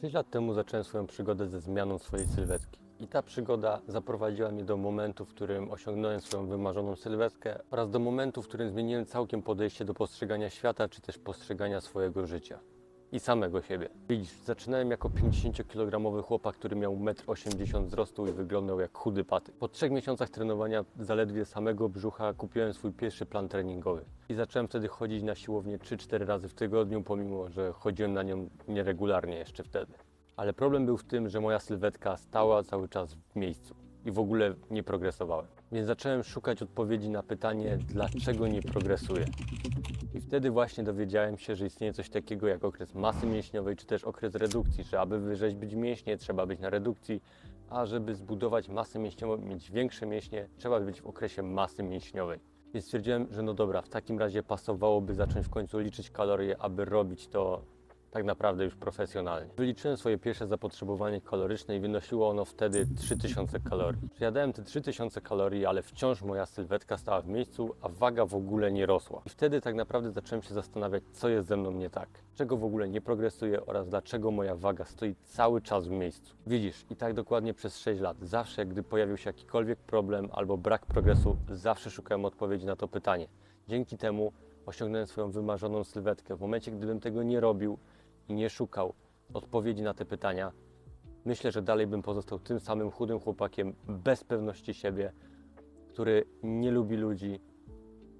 6 lat temu zacząłem swoją przygodę ze zmianą swojej sylwetki. I ta przygoda zaprowadziła mnie do momentu, w którym osiągnąłem swoją wymarzoną sylwetkę oraz do momentu, w którym zmieniłem całkiem podejście do postrzegania świata, czy też postrzegania swojego życia i samego siebie. Widzisz, zaczynałem jako 50-kilogramowy chłopak, który miał 1,80 m wzrostu i wyglądał jak chudy paty. Po trzech miesiącach trenowania zaledwie samego brzucha kupiłem swój pierwszy plan treningowy. I zacząłem wtedy chodzić na siłownię 3-4 razy w tygodniu, pomimo że chodziłem na nią nieregularnie jeszcze wtedy. Ale problem był w tym, że moja sylwetka stała cały czas w miejscu i w ogóle nie progresowałem. Więc zacząłem szukać odpowiedzi na pytanie, dlaczego nie progresuję. I wtedy właśnie dowiedziałem się, że istnieje coś takiego jak okres masy mięśniowej, czy też okres redukcji, że aby wyrzeźbić mięśnie, trzeba być na redukcji, a żeby zbudować masę mięśniową, mieć większe mięśnie, trzeba być w okresie masy mięśniowej. Więc stwierdziłem, że no dobra, w takim razie pasowałoby zacząć w końcu liczyć kalorie, aby robić to tak naprawdę już profesjonalnie. Wyliczyłem swoje pierwsze zapotrzebowanie kaloryczne i wynosiło ono wtedy 3000 kalorii. Przejadałem te 3000 kalorii, ale wciąż moja sylwetka stała w miejscu, a waga w ogóle nie rosła. I wtedy tak naprawdę zacząłem się zastanawiać, co jest ze mną nie tak, czego w ogóle nie progresuję oraz dlaczego moja waga stoi cały czas w miejscu. Widzisz, i tak dokładnie przez 6 lat, zawsze gdy pojawił się jakikolwiek problem albo brak progresu, zawsze szukałem odpowiedzi na to pytanie. Dzięki temu osiągnąłem swoją wymarzoną sylwetkę. W momencie, gdybym tego nie robił, i nie szukał odpowiedzi na te pytania, myślę, że dalej bym pozostał tym samym chudym chłopakiem bez pewności siebie, który nie lubi ludzi,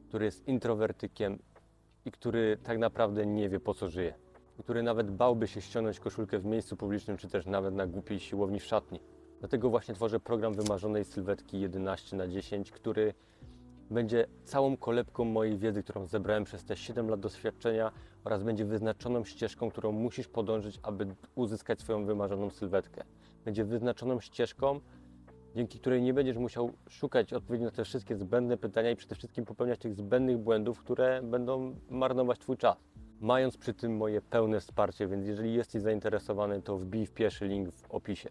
który jest introwertykiem i który tak naprawdę nie wie po co żyje. Który nawet bałby się ściągnąć koszulkę w miejscu publicznym, czy też nawet na głupiej siłowni w szatni. Dlatego właśnie tworzę program wymarzonej sylwetki 11 na 10, który będzie całą kolebką mojej wiedzy, którą zebrałem przez te 7 lat doświadczenia oraz będzie wyznaczoną ścieżką, którą musisz podążyć, aby uzyskać swoją wymarzoną sylwetkę. Będzie wyznaczoną ścieżką, dzięki której nie będziesz musiał szukać odpowiedzi na te wszystkie zbędne pytania i przede wszystkim popełniać tych zbędnych błędów, które będą marnować Twój czas. Mając przy tym moje pełne wsparcie, więc jeżeli jesteś zainteresowany, to wbij w pierwszy link w opisie.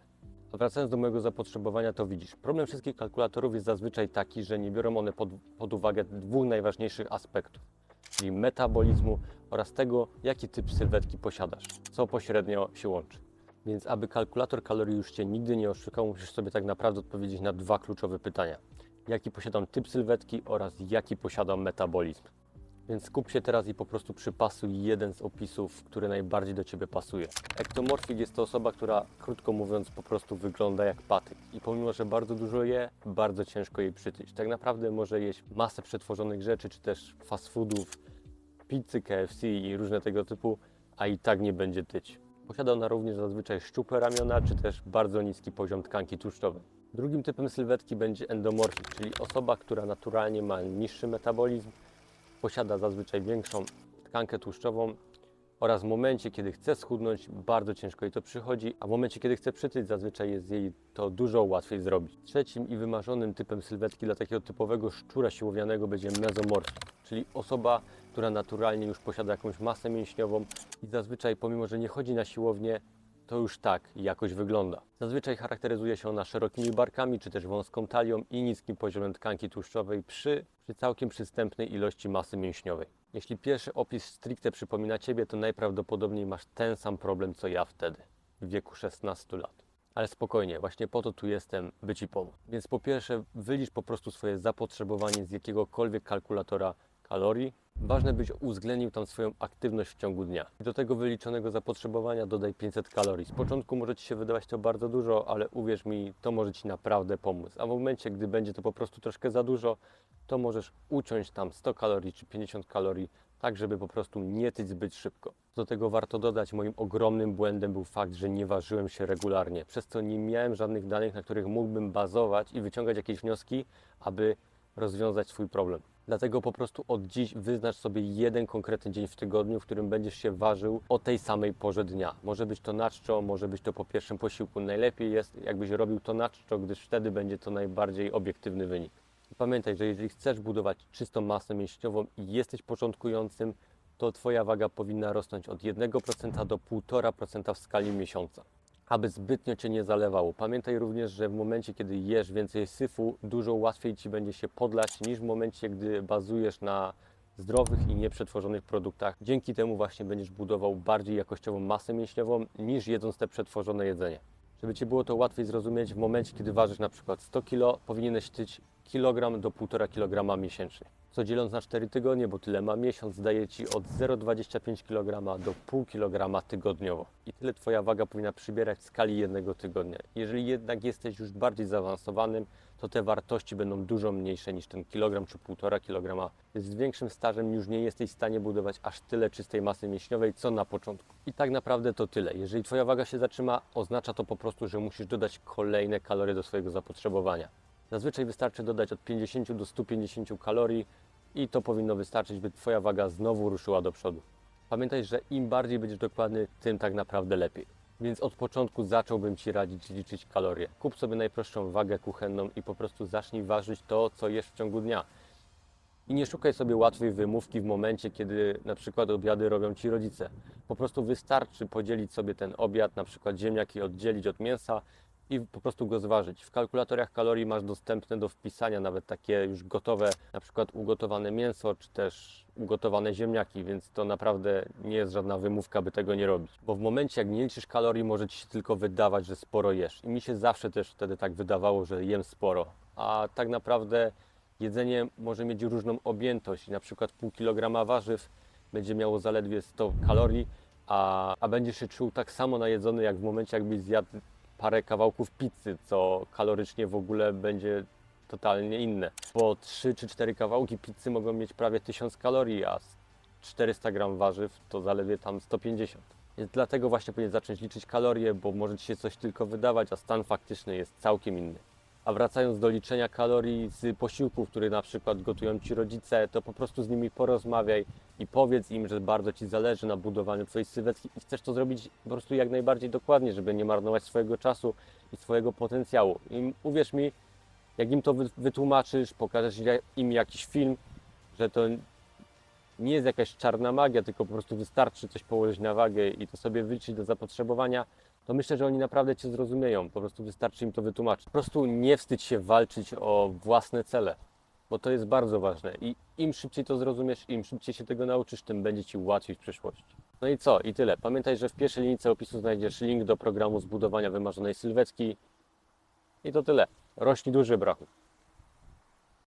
Wracając do mojego zapotrzebowania, to widzisz, problem wszystkich kalkulatorów jest zazwyczaj taki, że nie biorą one pod, pod uwagę dwóch najważniejszych aspektów, czyli metabolizmu oraz tego, jaki typ sylwetki posiadasz, co pośrednio się łączy. Więc aby kalkulator kalorii już Cię nigdy nie oszukał, musisz sobie tak naprawdę odpowiedzieć na dwa kluczowe pytania. Jaki posiadam typ sylwetki oraz jaki posiadam metabolizm. Więc skup się teraz i po prostu przypasuj jeden z opisów, który najbardziej do Ciebie pasuje. Ektomorfik jest to osoba, która krótko mówiąc po prostu wygląda jak patyk. I pomimo, że bardzo dużo je, bardzo ciężko jej przytyć. Tak naprawdę może jeść masę przetworzonych rzeczy, czy też fast foodów, pizzy, KFC i różne tego typu, a i tak nie będzie tyć. Posiada ona również zazwyczaj szczupłe ramiona, czy też bardzo niski poziom tkanki tłuszczowej. Drugim typem sylwetki będzie endomorfik, czyli osoba, która naturalnie ma niższy metabolizm, posiada zazwyczaj większą tkankę tłuszczową oraz w momencie, kiedy chce schudnąć, bardzo ciężko jej to przychodzi, a w momencie, kiedy chce przytyć, zazwyczaj jest jej to dużo łatwiej zrobić. Trzecim i wymarzonym typem sylwetki dla takiego typowego szczura siłowianego będzie mezomorfik, czyli osoba, która naturalnie już posiada jakąś masę mięśniową i zazwyczaj, pomimo że nie chodzi na siłownię, to już tak jakoś wygląda. Zazwyczaj charakteryzuje się ona szerokimi barkami, czy też wąską talią i niskim poziomem tkanki tłuszczowej przy, przy całkiem przystępnej ilości masy mięśniowej. Jeśli pierwszy opis stricte przypomina Ciebie, to najprawdopodobniej masz ten sam problem co ja wtedy, w wieku 16 lat. Ale spokojnie, właśnie po to tu jestem, by Ci pomóc. Więc po pierwsze, wylicz po prostu swoje zapotrzebowanie z jakiegokolwiek kalkulatora kalorii. Ważne, byś uwzględnił tam swoją aktywność w ciągu dnia. Do tego wyliczonego zapotrzebowania dodaj 500 kalorii. Z początku może Ci się wydawać to bardzo dużo, ale uwierz mi, to może Ci naprawdę pomóc. A w momencie, gdy będzie to po prostu troszkę za dużo, to możesz uciąć tam 100 kalorii czy 50 kalorii, tak żeby po prostu nie tyć zbyt szybko. Do tego warto dodać, moim ogromnym błędem był fakt, że nie ważyłem się regularnie, przez co nie miałem żadnych danych, na których mógłbym bazować i wyciągać jakieś wnioski, aby rozwiązać swój problem. Dlatego po prostu od dziś wyznacz sobie jeden konkretny dzień w tygodniu, w którym będziesz się ważył o tej samej porze dnia. Może być to na czczo, może być to po pierwszym posiłku. Najlepiej jest, jakbyś robił to na czczo, gdyż wtedy będzie to najbardziej obiektywny wynik. Pamiętaj, że jeżeli chcesz budować czystą masę mięśniową i jesteś początkującym, to Twoja waga powinna rosnąć od 1% do 1,5% w skali miesiąca aby zbytnio Cię nie zalewało. Pamiętaj również, że w momencie, kiedy jesz więcej syfu, dużo łatwiej Ci będzie się podlać niż w momencie, gdy bazujesz na zdrowych i nieprzetworzonych produktach. Dzięki temu właśnie będziesz budował bardziej jakościową masę mięśniową niż jedząc te przetworzone jedzenie. Żeby Ci było to łatwiej zrozumieć, w momencie kiedy ważysz na przykład 100 kg, powinieneś tyć kilogram do 1,5 kg miesięcznie. Co dzieląc na 4 tygodnie, bo tyle ma miesiąc, daje Ci od 0,25 kg do 0,5 kg tygodniowo. I tyle Twoja waga powinna przybierać w skali jednego tygodnia. Jeżeli jednak jesteś już bardziej zaawansowanym, to te wartości będą dużo mniejsze niż ten kilogram czy 1,5 kg. Z większym stażem już nie jesteś w stanie budować aż tyle czystej masy mięśniowej, co na początku. I tak naprawdę to tyle. Jeżeli Twoja waga się zatrzyma, oznacza to po prostu, że musisz dodać kolejne kalorie do swojego zapotrzebowania. Zazwyczaj wystarczy dodać od 50 do 150 kalorii i to powinno wystarczyć, by Twoja waga znowu ruszyła do przodu. Pamiętaj, że im bardziej będziesz dokładny, tym tak naprawdę lepiej. Więc od początku zacząłbym Ci radzić liczyć kalorie. Kup sobie najprostszą wagę kuchenną i po prostu zacznij ważyć to, co jesz w ciągu dnia. I nie szukaj sobie łatwej wymówki w momencie, kiedy na przykład obiady robią Ci rodzice. Po prostu wystarczy podzielić sobie ten obiad, na przykład ziemniaki oddzielić od mięsa i po prostu go zważyć. W kalkulatoriach kalorii masz dostępne do wpisania nawet takie już gotowe, na przykład ugotowane mięso, czy też ugotowane ziemniaki, więc to naprawdę nie jest żadna wymówka, by tego nie robić. Bo w momencie, jak nie liczysz kalorii, może Ci się tylko wydawać, że sporo jesz. I mi się zawsze też wtedy tak wydawało, że jem sporo. A tak naprawdę jedzenie może mieć różną objętość i na przykład pół kilograma warzyw będzie miało zaledwie 100 kalorii, a, a będziesz się czuł tak samo najedzony, jak w momencie, jakbyś zjadł parę kawałków pizzy, co kalorycznie w ogóle będzie totalnie inne. Bo 3 czy 4 kawałki pizzy mogą mieć prawie 1000 kalorii, a 400 gram warzyw to zaledwie tam 150. Więc dlatego właśnie powinien zacząć liczyć kalorie, bo może Ci się coś tylko wydawać, a stan faktyczny jest całkiem inny. A wracając do liczenia kalorii z posiłków, które na przykład gotują Ci rodzice, to po prostu z nimi porozmawiaj i powiedz im, że bardzo Ci zależy na budowaniu Twojej sylwetki i chcesz to zrobić po prostu jak najbardziej dokładnie, żeby nie marnować swojego czasu i swojego potencjału. I uwierz mi, jak im to wy- wytłumaczysz, pokażesz im jakiś film, że to nie jest jakaś czarna magia, tylko po prostu wystarczy coś położyć na wagę i to sobie wyliczyć do zapotrzebowania, to myślę, że oni naprawdę Cię zrozumieją. Po prostu wystarczy im to wytłumaczyć. Po prostu nie wstydź się walczyć o własne cele, bo to jest bardzo ważne. I im szybciej to zrozumiesz, im szybciej się tego nauczysz, tym będzie Ci łatwiej w przyszłości. No i co? I tyle. Pamiętaj, że w pierwszej linijce opisu znajdziesz link do programu zbudowania wymarzonej sylwetki. I to tyle. Rośnij duży, brachu.